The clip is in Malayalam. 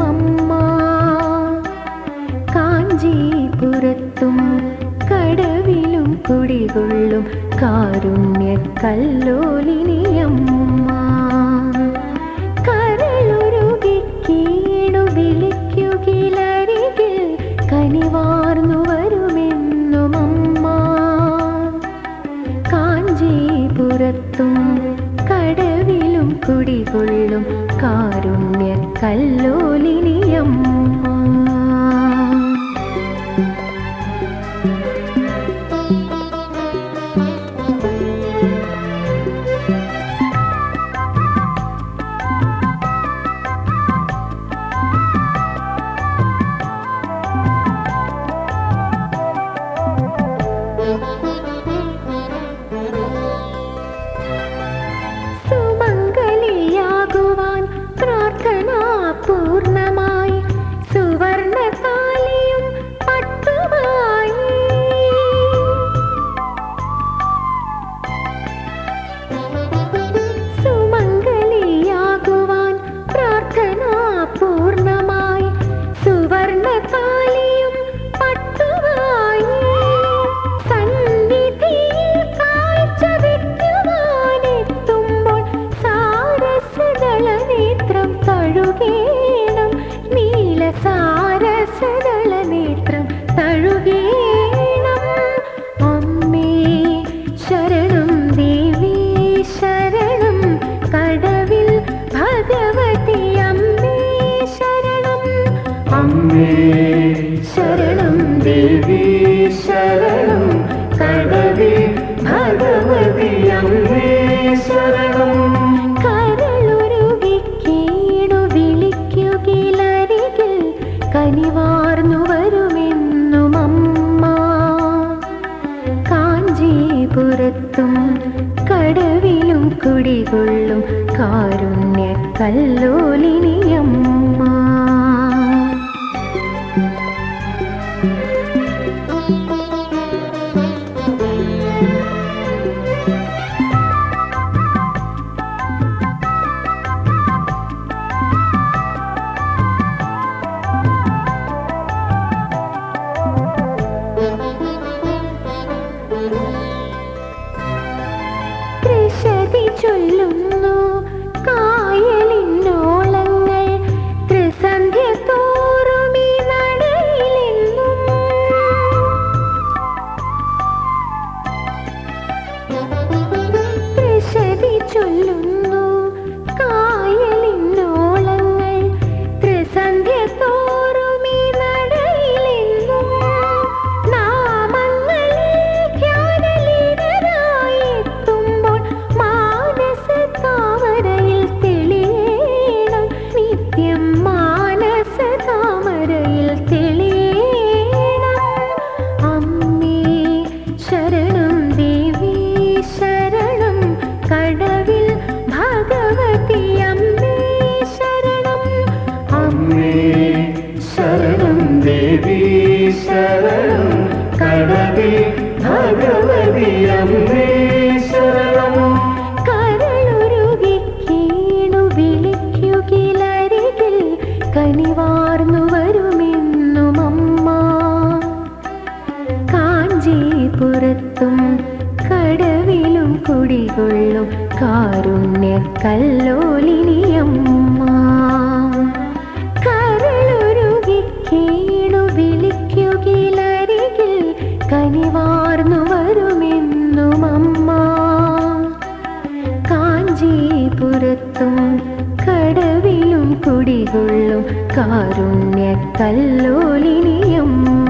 അമ്മ. കടവിലും കുടികൊള്ളും കാരുണ്യ കല്ലോലിനിയമ്മ കുടികൊള്ളും കാരുണ്യ കല്ലോലിനിയമ്മ. കടവിൽ ഭഗവതി അമ്മേ ശരണം. അമ്മേ ശരണം ദേവി ശരണം. കടവിൽ ഭഗവതി അമ്മേ ശരണം. കരളുരുകി കീണു വിളിക്കുകിലരികിൽ കനിവാർന്നു വരുമെന്നും അമ്മ. കാഞ്ചീപുരത്തും കടവിലും കുടികൊള്ളും കാരുണ്യ കല്ലോലിനിയമ്മ ത്രിശതി ചൊല്ലുന്നു കുടികൊള്ളും കാരുണ്യ കല്ലോലിനിയമ്മ കരളുരുകി കീണു വിളിക്കുകിലരികിൽ കനിവാർന്നു വരുമെന്നും അമ്മ കാഞ്ചീപുരത്തും കടവിലും കുടികൊള്ളും കാരുണ്യ കല്ലോലിനിയമ്മ